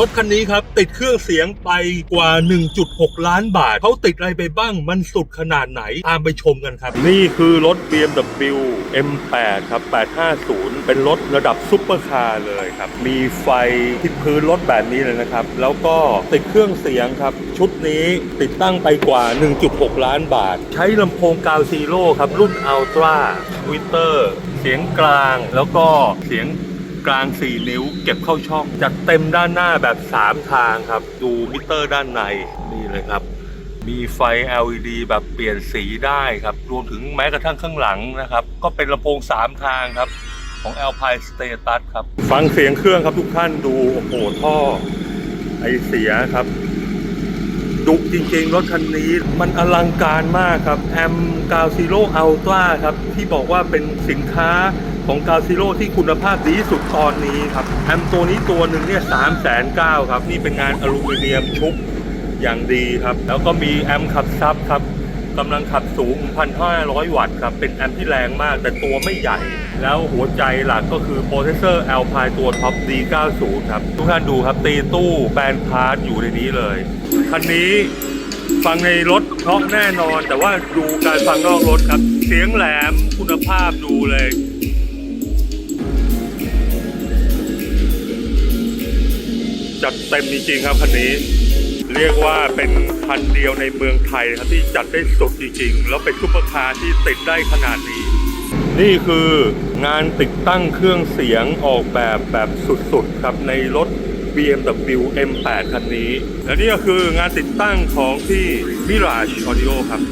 รถคันนี้ครับ ติดเครื่องเสียงไปกว่า 1.6 ล้านบาท เขาติดอะไรไปบ้างมันสุดขนาดไหน ตามไปชมกันครับ นี่คือรถ BMW M8 ครับ 850 เป็นรถระดับซุปเปอร์คาร์เลยครับ มีไฟที่พื้นรถแบบนี้เลยนะครับ แล้วก็ติดเครื่องเสียงครับ ชุดนี้ติดตั้งไปกว่า 1.6 ล้านบาท ใช้ลำโพงกาวซีโร่ครับ รุ่นอัลตร้าทวิตเตอร์เสียงกลางแล้วก็เสียง กลาง 4 นิ้ว เก็บเข้าช่องจัดเต็มด้านหน้าแบบ 3 ทางครับ ดูมิเตอร์ด้านในนี่เลยครับ มีไฟ LED แบบเปลี่ยนสีได้ครับ รวมถึงแม้กระทั่งข้างหลังนะครับ ก็เป็นลำโพง 3 ทางครับ ของ Alpine Status ครับ ฟังเสียงเครื่องครับทุกท่านดู โอ้โหท่อไอเสียครับดุจริงๆ รถคันนี้มันอลังการมากครับแอมกาวซีโร่อัลตร้าครับ ที่บอกว่าเป็นสินค้า ของกาซีโร่ที่คุณภาพดีที่สุดตอนนี้ครับแอมตัวนี้ตัวหนึ่งเนี่ยสามแสนเก้าครับ นี่เป็นงานอลูมิเนียมชุบอย่างดีครับ แล้วก็มีแอมขับซับครับกำลังขับสูง 1,500 วัตต์ครับ เป็นแอมที่แรงมากแต่ตัวไม่ใหญ่ แล้วหัวใจหลักก็คือโปรเซสเซอร์ Alpine ตัวท็อป D90 ครับ ทุกท่านดูครับ ตีตู้แบนพาร์ทอยู่ในนี้เลย คันนี้ฟังในรถเพราะแน่นอน แต่ว่าดูการฟังนอกรถครับ เสียงแหลมคุณภาพดูเลย จัดเต็มจริงๆครับคันนี้ เรียกว่าเป็นคันเดียวในเมืองไทยครับที่จัดได้สุดจริงๆ แล้วเป็นซุปเปอร์คาร์ที่ติดได้ขนาดนี้ นี่คืองานติดตั้งเครื่องเสียงออกแบบแบบสุดๆครับในรถ BMW M8 คันนี้ และนี่ก็คืองานติดตั้งของที่ Mirage Audio ครับ